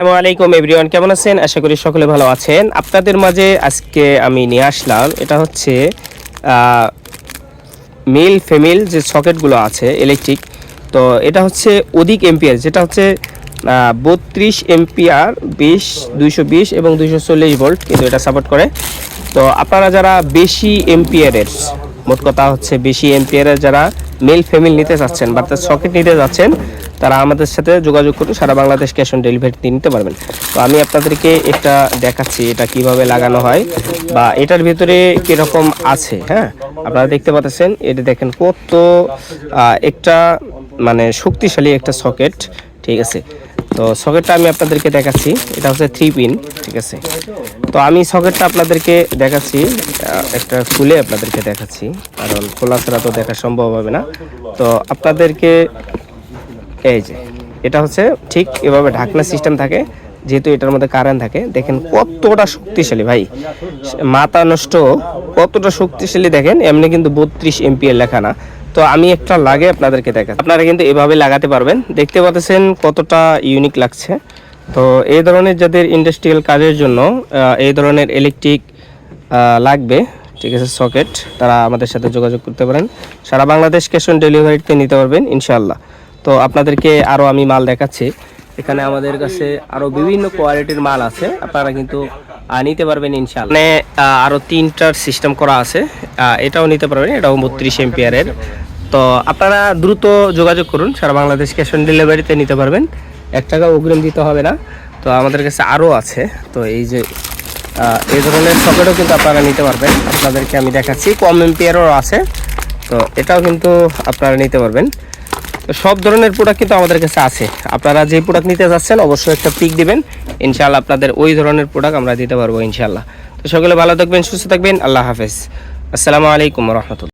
আসসালামু আলাইকুম এভরিওয়ান, কেমন আছেন? আশা করি সকলে ভালো আছেন। আপনাদের মাঝে আজকে আমি নিয়ে আসলাম, এটা হচ্ছে মেল ফিমেল যে সকেটগুলো আছে ইলেকট্রিক তো এটা হচ্ছে অধিক এম্পিয়ার যেটা হচ্ছে বত্রিশ এম্পিয়ার বিশ, দুইশো বিশ এবং দুইশো চল্লিশ ভোল্ট কিন্তু এটা সাপোর্ট করে। তো আপনারা যারা বেশি এম্পিয়ারের মোট কথা হচ্ছে বেশি এম্পিয়ারের যারা মেল ফিমেল নিতে চাচ্ছেন বা তার সকেট নিতে যাচ্ছেন তারা আমাদের সাথে যোগাযোগ করুন সারা বাংলাদেশ ক্যাশ অন ডেলিভারিতে নিতে পারবেন। তো আমি আপনাদেরকে এটা দেখাচ্ছি, এটা কীভাবে লাগানো হয় বা এটার ভিতরে কীরকম আছে হ্যাঁ? আপনারা দেখতে পাচ্ছেন, এটা দেখেন কত একটা মানে শক্তিশালী একটা সকেট, ঠিক আছে? তো সকেটটা আমি আপনাদেরকে দেখাচ্ছি, এটা হচ্ছে থ্রি পিন ঠিক আছে? তো আমি সকেটটা আপনাদেরকে দেখাচ্ছি একটা খুলে আপনাদেরকে দেখাচ্ছি, কারণ খোলা ছাড়া তো দেখা সম্ভব হবে না। তো আপনাদেরকে এই যে, এটা হচ্ছে ঠিক এভাবে ঢাকনা সিস্টেম থাকে, যেহেতু এটার মধ্যে কারেন্ট থাকে। দেখেন কতটা শক্তিশালী ভাই। মাথা নষ্ট, কতটা শক্তিশালী দেখেন, এমনি কিন্তু বত্রিশ এমপিএর লেখা না। তো আমি একটা লাগে আপনাদেরকে দেখা আপনারা কিন্তু এভাবে লাগাতে পারবেন। দেখতে পাচ্ছেন কতটা ইউনিক লাগছে। তো এই ধরনের যাদের ইন্ডাস্ট্রিয়াল কাজের জন্য এই ধরনের ইলেকট্রিক লাগবে, ঠিক আছে সকেট তারা আমাদের সাথে যোগাযোগ করতে পারেন। সারা বাংলাদেশ ক্যাশ অন ডেলিভারিতে নিতে পারবেন, ইনশাআল্লাহ। তো আপনাদেরকে আরও আমি মাল দেখাচ্ছি। এখানে আমাদের কাছে আরও বিভিন্ন কোয়ালিটির মাল আছে। আপনারা কিন্তু নিতে পারবেন ইনশাআল্লাহ। মানে আরও তিনটার সিস্টেম করা আছে। এটাও নিতে পারবেন, এটাও বত্রিশ এম্পিয়ারের তো আপনারা দ্রুত যোগাযোগ করুন, সারা বাংলাদেশ ক্যাশ অন ডেলিভারিতে নিতে পারবেন। এক টাকা অগ্রিম দিতে হবে না। তো আমাদের কাছে আরও আছে। তো এই যে এই ধরনের সকেটও কিন্তু আপনারা নিতে পারবেন। আপনাদেরকে আমি দেখাচ্ছি, কম এম্পিয়ারও আছে। তো এটাও কিন্তু আপনারা নিতে পারবেন। সব ধরনের প্রোডাক্ট কিন্তু আমাদের কাছে আছে। আপনারা যে প্রোডাক্ট নিতে যাচ্ছেন, অবশ্যই একটা পিক দিবেন। ইনশাআল্লাহ আপনাদের ওই ধরনের প্রোডাক্ট আমরা দিতে পারব ইনশাআল্লাহ। তো সকলে ভালো থাকবেন, সুস্থ থাকবেন। আল্লাহ হাফেজ। আসসালামু আলাইকুম রহমতুল্লাহ।